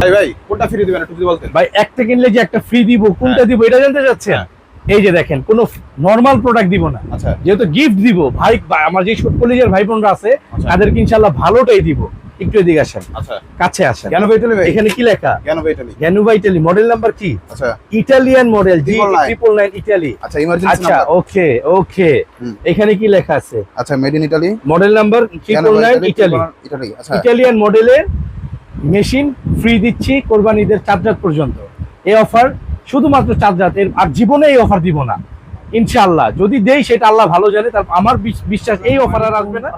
ভাই ভাই। কোনটা ফ্রি দিবেন একটু যদি বলতেন? ভাই একটা কিনলে যে একটা ফ্রি দিব কোনটা হ্যাঁ। দিব এটা জানতে চাচ্ছেন? হ্যাঁ। এই যে দেখেন কোনো নরমাল প্রোডাক্ট দিব না। আচ্ছা। যেহেতু গিফট দিব ভাই ভাই- আমার যে ছোট কলেজের ভাই বোনরা আছে আচ্ছা। তাদেরকে ইনশাল্লাহ ভালোটাই দিব। একটু এদিকে আসেন। আচ্ছা। কাছে আসেন। কেন ভাই ভাই? এখানে কি লেখা? মডেল নাম্বার কি? আচ্ছা। Italian model G triple nine Italy আচ্ছা ইমার্জেন্সি আচ্ছা ওকে ওকে এখানে কি লেখা আছে? আচ্ছা made in Italy model number triple nine Italy Italy আচ্ছা। ইটালিয়ান মডেলের মেশিন ফ্রি দিচ্ছি কোরবানিদের চার রাত পর্যন্ত। এই অফার শুধুমাত্র চার রাত এর আর জীবনে এই অফার দিব না। ইনশাআল্লাহ, যদি দেই সেটা আল্লাহ ভালো জানে, তার আমার বিশ- বিশ্বাস এই অফার আর আসবে না।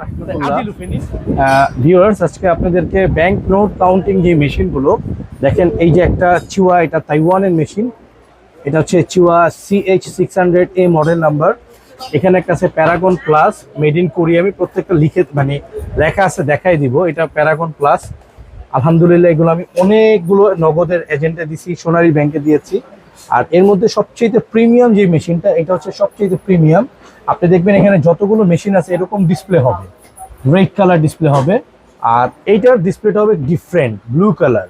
ভিউয়ার্স আজকে আপনাদেরকে ব্যাংক নোট কাউন্টিং যে মেশিনগুলো, দেখেন এই যে একটা চিওয়া, এটা তাইওয়ানের মেশিন। এটা হচ্ছে চিওয়া CH six hundred A model number এখানে একটা আছে Paragon plus made in Korea আমি প্রত্যেকটা লিখে মানে লেখা আছে দেখাই দিব। এটা প্যারাগন প্লাস আলহামদুলিল্লাহ, এগুলো আমি অনেকগুলো নগদের এজেন্টে দিছি সোনারি ব্যাংকে দিয়েছি। আর এর মধ্যে সবচেয়ে প্রিমিয়াম যে মেশিনটা, এটা হচ্ছে সবচেয়ে প্রিমিয়াম আপনি দেখবেন এখানে যতগুলো মেশিন আছে, এরকম ডিসপ্লে হবে। রেড কালার ডিসপ্লে হবে। আর এইটার ডিসপ্লেটা হবে ডিফারেন্ট ব্লু কালার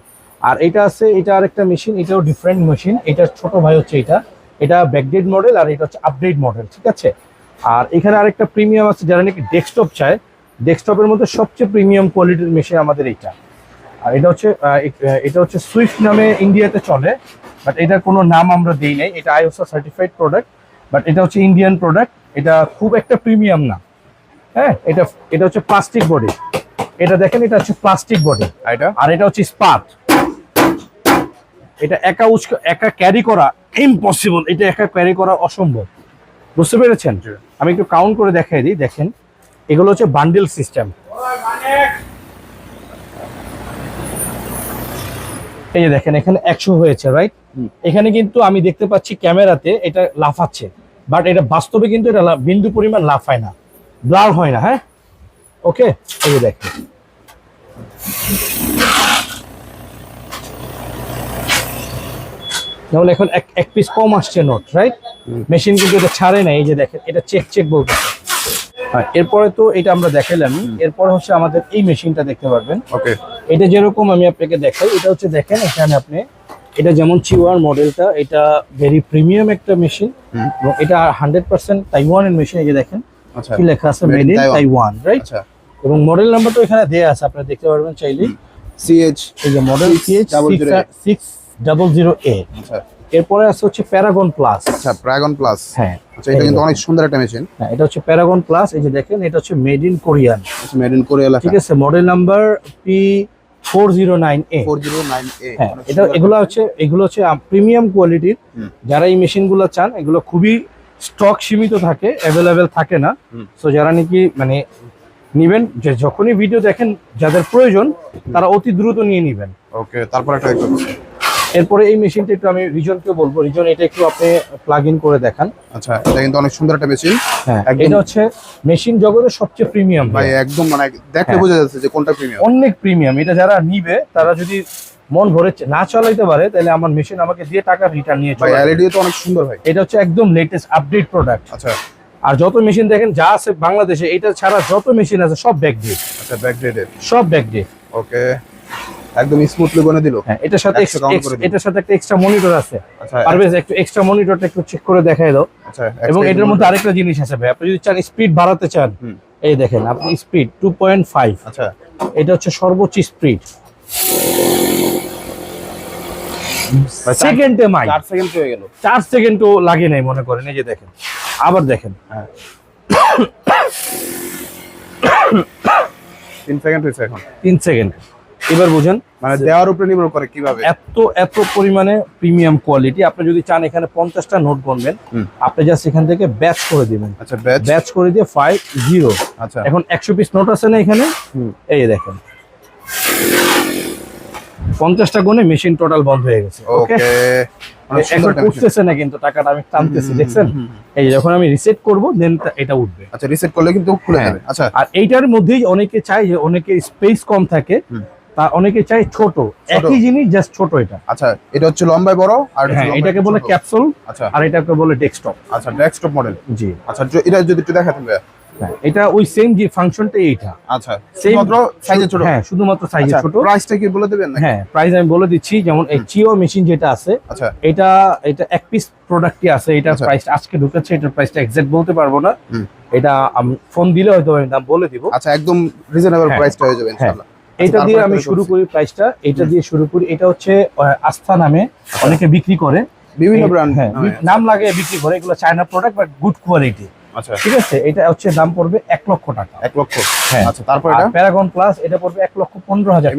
আর এটা আছে, এটা আরেকটা মেশিন এটাও ডিফারেন্ট মেশিন এটার ছোট ভাই হচ্ছে এটা। এটা ব্যাকডেট মডেল আর এটা হচ্ছে আপডেট মডেল ঠিক আছে? আর এখানে আরেকটা প্রিমিয়াম আছে, যারা নাকি ডেস্কটপ চায়। ডেস্কটপের মধ্যে সবচেয়ে প্রিমিয়াম কোয়ালিটির মেশিন আমাদের এইটা। আর এটা হচ্ছে এটা হচ্ছে সুইফট নামে ইন্ডিয়াতে চলে বাট এটার কোনো নাম আমরা দিই নাই। এটা আইওসা সার্টিফাইড প্রোডাক্ট বাট এটা হচ্ছে ইন্ডিয়ান প্রোডাক্ট এটা খুব একটা প্রিমিয়াম না। হ্যাঁ এটা এটা হচ্ছে প্লাস্টিক বডি এটা দেখেন এটা হচ্ছে প্লাস্টিক বডি আর এটা? আর এটা হচ্ছে স্পার্ট এটা একা উচকা একা ক্যারি করা ইম্পসিবল এটা একা ক্যারি করা অসম্ভব। বুঝতে পেরেছেন। আমি একটু কাউন্ট করে দেখাই দিই দেখেন। এগুলো হচ্ছে বান্ডেল সিস্টেম এই যে দেখেন এখানে একশো হয়েছে রাইট এখানে কিন্তু আমি দেখতে পাচ্ছি ক্যামেরাতে এটা লাফাচ্ছে বাট এটা বাস্তবে কিন্তু এটা বিন্দু পরিমাণ লাফায় না ব্লার হয় না হ্যাঁ? ওকে এই যে দেখেন। যেমন এখন এক এক পিস কম আসছে নোট রাইট মেশিন কিন্তু এটা ছাড়ে না এই যে দেখেন এটা চেক চেক বলতেছে। হ্যাঁ এরপরে তো এটা আমরা দেখালাম এরপর হচ্ছে আমাদের এই মেশিনটা দেখতে পারবেন। ওকে এটা যেরকম আমি আপনাকে দেখাই এটা হচ্ছে দেখেন এখানে আপনি এটা যেমন চিওয়ার মডেলটা এটা ভেরি প্রিমিয়াম একটা মেশিন এবং এটা হান্ড্রেড পার্সেন্ট তাইওয়ানের মেশিন এই যে দেখেন আচ্ছা। কি লেখা আছে মেড ইন তাইওয়ান রাইট এবং মডেল নাম্বার নাম্বারটা এখানে দেয়া আছে আপনারা দেখতে পারবেন চাইলেই সিএইচ এই যে model CH six double zero A আচ্ছা। এরপরে আছে হচ্ছে প্যারাগন প্লাস আচ্ছা প্যারাগন প্লাস হ্যাঁ। আচ্ছা এটা কিন্তু অনেক সুন্দর একটা মেশিন হ্যাঁ এটা হচ্ছে প্যারাগন প্লাস এই যে দেখেন এটা হচ্ছে মেড ইন কোরিয়ান আচ্ছা মেড ইন কোরিয়া ঠিক আছে model number P four zero nine A 409A হ্যাঁ এটা এগুলো হচ্ছে এগুলো হচ্ছে প্রিমিয়াম কোয়ালিটির যারা এই মেশিনগুলো চান এগুলো খুবই স্টক সীমিত থাকে অ্যাভেলেবেল থাকে না। সো যারা নাকি মানে নিবেন যে যখনই ভিডিও দেখেন যাদের প্রয়োজন তারা অতি দ্রুত নিয়ে নিবেন। ওকে তারপর একটা। এরপরে এই মেশিনটা একটু আমি রিজনকে বলব। রিজন এটা একটু আপনি প্লাগ ইন করে দেখান। আচ্ছা এটা কিন্তু অনেক সুন্দর একটা মেশিন হ্যাঁ এটা হচ্ছে মেশিন জগতের সবচেয়ে প্রিমিয়াম ভাই একদম মানে দেখলে হ্যাঁ। বোঝা যাচ্ছে যে কোনটা প্রিমিয়াম অনেক প্রিমিয়াম এটা যারা নিবে তারা যদি মন ভরে না চালাইতে পারে তাহলে আমার মেশিন আমাকে দিয়ে টাকা রিটার্ন নিয়ে চলে। এলইডি তো অনেক সুন্দর ভাই। এটা হচ্ছে একদম লেটেস্ট আপডেট প্রোডাক্ট আচ্ছা। আর যত মেশিন দেখেন যা আছে বাংলাদেশে এটা ছাড়া যত মেশিন আছে সব ব্যাক দিয়ে আচ্ছা ব্যাক ডেটেড সব ব্যাক দিয়ে ওকে একদম স্মুথলি বনে দিল? হ্যাঁ এটার সাথে 100 ex- করে দিন। এটার সাথে একটা এক্সট্রা মনিটর আছে। আচ্ছা পারভেজ একটু এক্সট্রা মনিটরটা একটু চেক করে দেখাই দাও। আচ্ছা এবং এটার মধ্যে আরেকটা জিনিস আছে ভাই আপনি যদি চান স্পিড বাড়াতে চান এই দেখেন আপনি স্পিড টু পয়েন্ট ফাইভ আচ্ছা। এটা হচ্ছে সর্বোচ্চ স্পিড সেকেন্ডে মাই। 4 সেকেন্ড হয়ে গেল। চার সেকেন্ডও লাগে নাই মনে করেন এই যে দেখেন। আবার দেখেন। হ্যাঁ। 3 সেকেন্ড হয়েছে এখন। তিন সেকেন্ড এবার বুঝেন মানে দেওয়ার উপরে নির্ভর করে কীভাবে। এত এত পরিমাণে প্রিমিয়াম কোয়ালিটি আপনি যদি চান এখানে পঞ্চাশটা নোট গণবেন আপনি জাস্ট এখান থেকে ব্যাচ করে দিবেন। আচ্ছা ব্যাচ করে দিয়ে ফাইভ জিরো আচ্ছা। এখন একশো পিস নোট আছে না এখানে? এই দেখেন। পঞ্চাশটা গুণে মেশিন টোটাল বন্ধ হয়ে গেছে ওকে এখন উঠতেছে না কিন্তু টাকাটা আমি টানতেছি দেখছেন। এই যখন আমি রিসেট করব দেন এটা উঠবে। আচ্ছা রিসেট করলে কিন্তু খুলে হ্যাঁ। যাবে। আচ্ছা। আর এইটার মধ্যেই অনেকে চায় যে অনেকে স্পেস কম থাকে। তা অনেকে চায় ছোট। একই জিনিস জাস্ট ছোট এটা। আচ্ছা এটা হচ্ছে লম্বায় বড় আর হ্যাঁ এটাকে বলে ক্যাপসুল আচ্ছা। আর এটাকে বলে ডেস্কটপ আচ্ছা ডেস্কটপ মডেল জি। আচ্ছা এটা যদি একটু দেখাতেন ভাইয়া। হ্যাঁ, এটা ওই সেম যে আচ্ছা সাইজে ছোট। হ্যাঁ শুধুমাত্র সাইজে আচ্ছা ছোট। প্রাইসটা কি বলে দেবেন হ্যাঁ প্রাইস আমি বলে দিচ্ছি যেমন এই চিও মেশিন যেটা আছে আচ্ছা। এটা এটা এক পিস প্রোডাক্টই আছে এটা আচ্ছা। প্রাইস আজকে ঢুকেছে এটার প্রাইসটা এক্সাক্ট বলতে পারব না। এটা ফোন দিলে হয়তো আমি দাম বলে দিব। আচ্ছা একদম রিজনেবল হ্যাঁ। প্রাইসটা হয়ে যাবে ইনশাআল্লাহ। এটা আচ্ছা, দিয়ে আমি শুরু করি প্রাইসটা এটা দিয়ে শুরু করি এটা হচ্ছে আস্থা নামে অনেকে বিক্রি করে। বিভিন্ন ব্র্যান্ড হ্যাঁ নাম লাগে বিক্রি করে এগুলো China product but good quality আচ্ছা। ঠিক আছে? এটা হচ্ছে দাম পড়বে এক লক্ষ টাকা। এক লক্ষ। হ্যাঁ। আচ্ছা তারপর এটা? প্যারাগন প্লাস এটা পড়বে এক লক্ষ পনেরো হাজার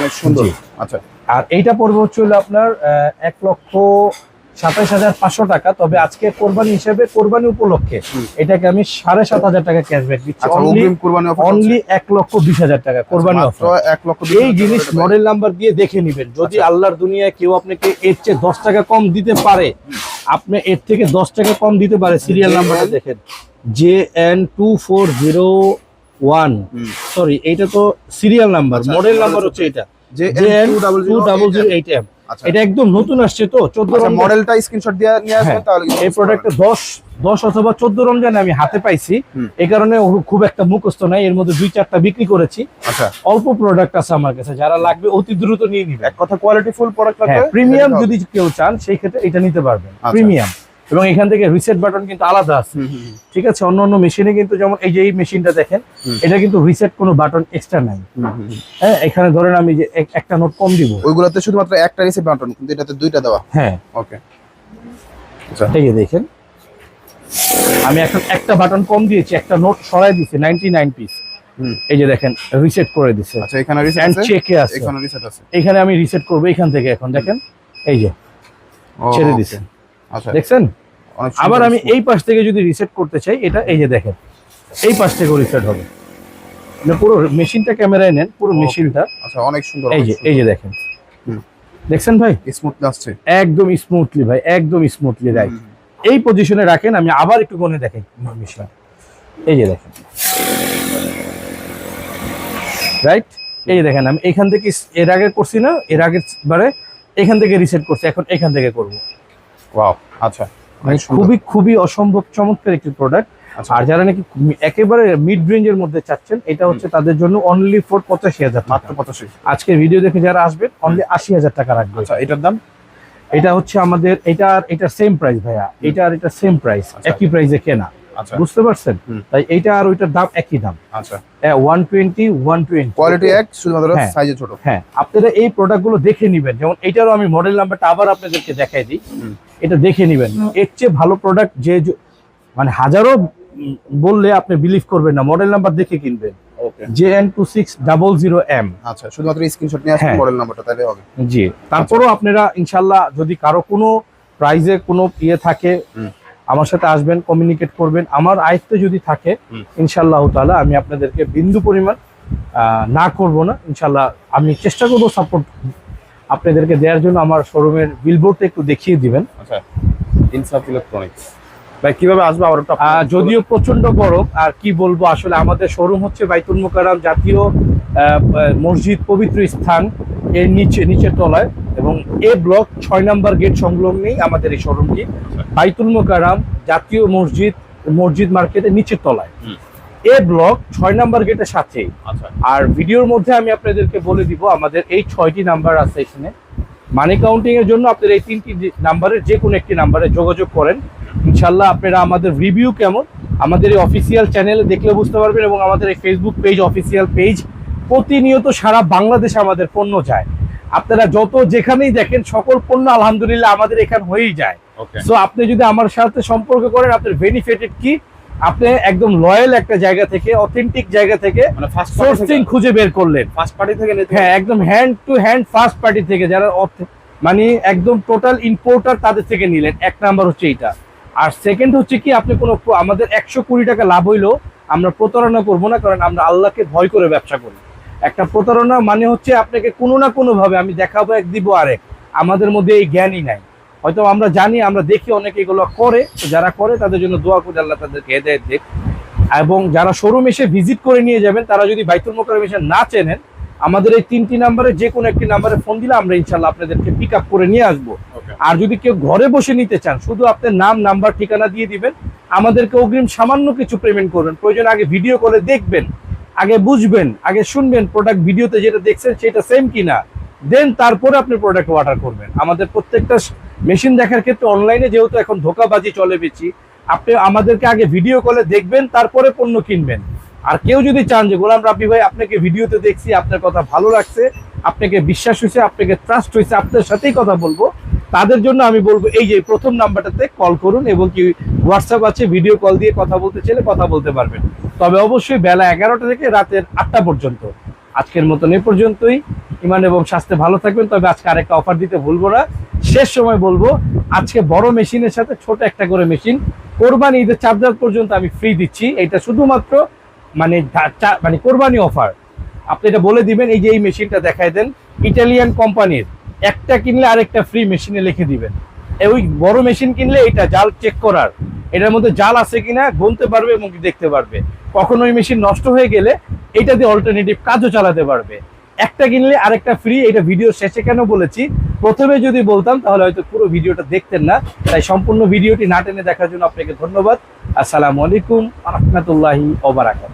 অনেক সুন্দর। আচ্ছা। আর এইটা পড়বে হচ্ছে হলো আপনার এক লক্ষ সাতাশ হাজার পাঁচশো টাকা তবে আজকে কোরবানি হিসেবে কোরবানি উপলক্ষে এটাকে আমি সাড়ে সাত হাজার টাকা ক্যাশব্যাক দিচ্ছি। আচ্ছা অনলি কুরবানি এক লক্ষ বিশ হাজার টাকা কোরবানি অফার এক লক্ষ এই জিনিস মডেল নাম্বার দিয়ে দেখে নেবেন। যদি আচ্ছা। আল্লাহর দুনিয়ায় কেউ আপনাকে এর চেয়ে দশ টাকা কম দিতে পারে আপনি এর থেকে দশ টাকা কম দিতে পারে সিরিয়াল নাম্বারটা দেখেন। J N two four zero one. Sorry এইটা তো সিরিয়াল নাম্বার আচ্ছা, মডেল নাম্বার হচ্ছে এটা। J N two double zero eight M. আচ্ছা এটা একদম নতুন আসছে তো চোদ্দ আচ্ছা রমজান। মডেলটা স্ক্রিনশট দিয়ে নিয়ে আসবেন হ্যাঁ, তাহলে এই প্রোডাক্টটা দশ দশ অথবা চোদ্দ রমজানে আমি হাতে পাইছি। হুম। এই কারণে খুব একটা মুখস্থ নাই এর মধ্যে দুই চারটা বিক্রি করেছি। আচ্ছা। অল্প প্রোডাক্ট আছে আমার কাছে যারা লাগবে অতি দ্রুত নিয়ে নিবে। এক কথা কোয়ালিটি ফুল প্রোডাক্ট লাগবে? হ্যাঁ প্রিমিয়াম যদি কেউ চান সেই ক্ষেত্রে এটা নিতে পারবেন। আচ্ছা। প্রিমিয়াম এবং এখান থেকে রিসেট বাটন কিন্তু আলাদা আছে। ঠিক আছে? অন্য অন্য মেশিনে কিন্তু যেমন এই যে এই মেশিনটা দেখেন এটা কিন্তু রিসেট কোনো বাটন এক্সট্রা নাই। হ্যাঁ এখানে ধরেন আমি যে একটা নোট কম দিব। ওইগুলোতে শুধুমাত্র একটা রিসেট বাটন কিন্তু এটাতে দুইটা দেওয়া। হ্যাঁ। ওকে আচ্ছা। এই যে দেখেন আমি এখন একটা বাটন কম দিয়েছি একটা নোট সরাই দিয়েছি নাইনটি নাইন পিস হুম। এই যে দেখেন রিসেট করে দিছে। আচ্ছা এখানে রিসেট আছে? চেকে আছে। এখানে রিসেট আছে। এখানে আমি রিসেট করব এখান থেকে এখন দেখেন? এই যে ছেড়ে okay. দিছে। আচ্ছা। দেখছেন? আবার আমি এই পাশ থেকে যদি রিসেট করতে চাই এটা এই যে দেখেন এই পাশ থেকেও রিসেট হবে। মানে পুরো মেশিনটা ক্যামেরায় নেন পুরো. মেশিনটা আচ্ছা অনেক সুন্দর এই যে এই যে দেখেন। দেখছেন ভাই? স্মুথ আসছে। একদম স্মুথলি ভাই একদম স্মুথলি রাইট এই পজিশনে রাখেন আমি আবার একটু গনে দেখাই মেশিন এই যে দেখেন। রাইট এই যে দেখেন আমি এখান থেকে এর আগে করছি না এর আগের বারে এখান থেকে রিসেট করছি এখন এখান থেকে করব। ওয়াও আচ্ছা। মানে খুবই খুবই অসম্ভব চমৎকার একটি প্রোডাক্ট আচ্ছা। আর যারা নাকি একেবারে মিড রেঞ্জের মধ্যে চাচ্ছেন এটা হচ্ছে তাদের জন্য অনলি ফোর পঁচাশি হাজার মাত্র পঁচাশি। আজকে ভিডিও দেখে যারা আসবেন অনলি আশি হাজার টাকা রাখবে। আচ্ছা এটার দাম? এটা হচ্ছে আমাদের এটা আর এটা সেম প্রাইস ভাইয়া এটা আর এটা সেম প্রাইস। একই প্রাইসে কেনা। বুঝতে পারছেন? তাই এইটা আর ওইটার দাম একই দাম। আচ্ছা। One twenty one twenty quality এক শুধুমাত্র হ্যাঁ। সাইজে ছোট। হ্যাঁ আপনারা এই প্রোডাক্টগুলো দেখে নেবেন। যেমন এটারও আমি মডেল নাম্বারটা আবার আপনাদেরকে দেখাই দিই। এটা দেখে নেবেন। এর চেয়ে ভালো প্রোডাক্ট যে মানে হাজারো বললে আপনি বিলিভ করবেন না। মডেল নাম্বার দেখে কিনবেন। Okay J N two six double zero M আচ্ছা শুধুমাত্র স্ক্রিনশট নিয়ে আসবেন হ্যাঁ। মডেল নাম্বারটা তাহলে হবে। জি। তারপরও আপনারা ইনশাল্লাহ যদি কারও কোনো প্রাইজে কোনো ইয়ে থাকে। আমার সাথে আসবেন কমিউনিকেট করবেন। আমার আয়ত্তে যদি থাকে ইনশাল্লাহ তাআলা আমি আপনাদেরকে বিন্দু পরিমাণ না করব না। ইনশাল্লাহ আমি চেষ্টা করব সাপোর্ট আপনাদেরকে দেওয়ার জন্য। আমার শোরুমের বিলবোর্ডটা একটু দেখিয়ে দিবেন। আচ্ছা ইনসাফ ইলেকট্রনিক্স ভাই কীভাবে আসবে আবার একটু আহ, আপনার- যদিও প্রচণ্ড গরম আর কি বলব আসলে আমাদের শোরুম হচ্ছে বাইতুল মোকাররম জাতীয় মসজিদ পবিত্র স্থান। এর নিচে নিচের তলায় এবং এ ব্লক ছয় নাম্বার গেট সংলগ্নেই আমাদের এই শোরুমটি। বাইতুল মোকাররম জাতীয় মসজিদ মসজিদ মার্কেটের নিচের তলায়। এ ব্লক ছয় নাম্বার গেটের সাথেই। আচ্ছা। আর ভিডিওর মধ্যে আমি আপনাদেরকে বলে দিব আমাদের এই ছয়টি নাম্বার আছে এখানে। মানি কাউন্টিং এর জন্য আপনার এই তিনটি নাম্বারের যে কোনো একটি নাম্বারে যোগাযোগ করেন। ইনশাল্লাহ আপনারা আমাদের রিভিউ কেমন আমাদের এই অফিসিয়াল চ্যানেলে দেখলে বুঝতে পারবেন এবং আমাদের এই ফেসবুক পেজ অফিসিয়াল পেজ প্রতিনিয়ত সারা বাংলাদেশে আমাদের পণ্য যায়। আপনারা যত যেখানেই দেখেন সকল পণ্য আলহামদুলিল্লাহ আমাদের এখানে হয়েই যায়। সো আপনি যদি আমার সাথে সম্পর্ক করেন আপনার বেনিফিটেড কি? আপনি একদম লয়াল একটা জায়গা থেকে অথেন্টিক জায়গা থেকে মানে ফার্স্ট সোর্সিং খুঁজে বের করলেন। ফার্স্ট পার্টি থেকে হ্যাঁ একদম hand to hand first party থেকে যারা মানে একদম টোটাল ইম্পোর্টার তাদের থেকে নিলেন। এক নাম্বার হচ্ছে এটা আর সেকেন্ড হচ্ছে কি আপনি কোনো আমাদের একশো কুড়ি টাকা লাভ হইলেও আমরা প্রতারণা করব না কারণ আমরা আল্লাহকে ভয় করে ব্যবসা করি। একটা প্রতারণা মানে হচ্ছে আপনাকে কোনো না কোনো ভাবে আমি দেখাবো এক দিব আরেক। আমাদের মধ্যে এই জ্ঞানই নাই। হয়তো আমরা জানি আমরা দেখি অনেকে এগুলো করে যারা করে তাদের জন্য দোয়া করে আল্লাহ তাদেরকে হেদায়ত দেখ এবং যারা শোরুম এসে ভিজিট করে নিয়ে যাবেন তারা যদি বাইতুল মোকাররম এসে না চেনেন আমাদের এই তিনটি নাম্বারে যে কোনো একটি নাম্বারে ফোন দিলে আমরা ইনশাল্লাহ আপনাদেরকে পিক আপ করে নিয়ে আসব। আর যদি কেউ ঘরে বসে নিতে চান শুধু আপনার নাম নাম্বার ঠিকানা দিয়ে দিবেন আমাদেরকে অগ্রিম সামান্য কিছু পেমেন্ট করবেন। প্রয়োজন আগে ভিডিও কলে দেখবেন। আগে বুঝবেন, আগে শুনবেন প্রোডাক্ট ভিডিওতে যেটা দেখছেন সেটা সেম কিনা। দেন তারপরে আপনি প্রোডাক্ট অর্ডার করবেন। আমাদের প্রত্যেকটা মেশিন দেখার ক্ষেত্রে অনলাইনে যেহেতু এখন ধোকাবাজি চলে বেশি, আপনি আমাদেরকে আগে ভিডিও কলে দেখবেন, তারপরে পণ্য কিনবেন। আর কেউ যদি চান যে, গোলাম রাব্বি ভাই, আপনাকে ভিডিওতে দেখছি, আপনার কথা ভালো লাগছে, আপনাকে বিশ্বাস হয়েছে, আপনাকে ট্রাস্ট হয়েছে, আপনার সাথেই কথা বলব তাদের জন্য আমি বলব, এই যে প্রথম নাম্বারটাতে কল করুন এবং কি হোয়াটসঅ্যাপ আছে ভিডিও কল দিয়ে কথা বলতে চাইলে কথা বলতে পারবেন। তবে অবশ্যই বেলা এগারোটা থেকে রাতের আটটা পর্যন্ত। আজকের মতন এ পর্যন্তই। ইমান এবং স্বাস্থ্যে ভালো থাকবেন, তবে আজকে আরেকটা অফার দিতে ভুলবো না। শেষ সময় বলব, আজকে বড় মেশিনের সাথে ছোট একটা করে মেশিন। কোরবানি ঈদের চার্জার পর্যন্ত আমি ফ্রি দিচ্ছি। এটা শুধুমাত্র মানে মানে কোরবানি অফার আপনি এটা বলে দিবেন, এই যে এই মেশিনটা দেখায় দেন। ইটালিয়ান কোম্পানির একটা কিনলে আরেকটা ফ্রি মেশিনে লিখে দিবেন। ওই বড় মেশিন কিনলে এটা জাল চেক করার। এটার মধ্যে জাল আছে কিনা গুনতে পারবে এবং দেখতে পারবে। কখন ওই মেশিন নষ্ট হয়ে গেলে এটা দিয়ে অল্টারনেটিভ কাজও চালাতে পারবে। একটা কিনলে আরেকটা ফ্রি এটা ভিডিও শেষে কেন বলেছি? প্রথমে যদি বলতাম, তাহলে হয়তো পুরো ভিডিওটা দেখতেন না। তাই সম্পূর্ণ ভিডিওটি না টেনে দেখার জন্য আপনাকে ধন্যবাদ। আসসালামু আলাইকুম রহমতুল্লাহি ওবারাকাত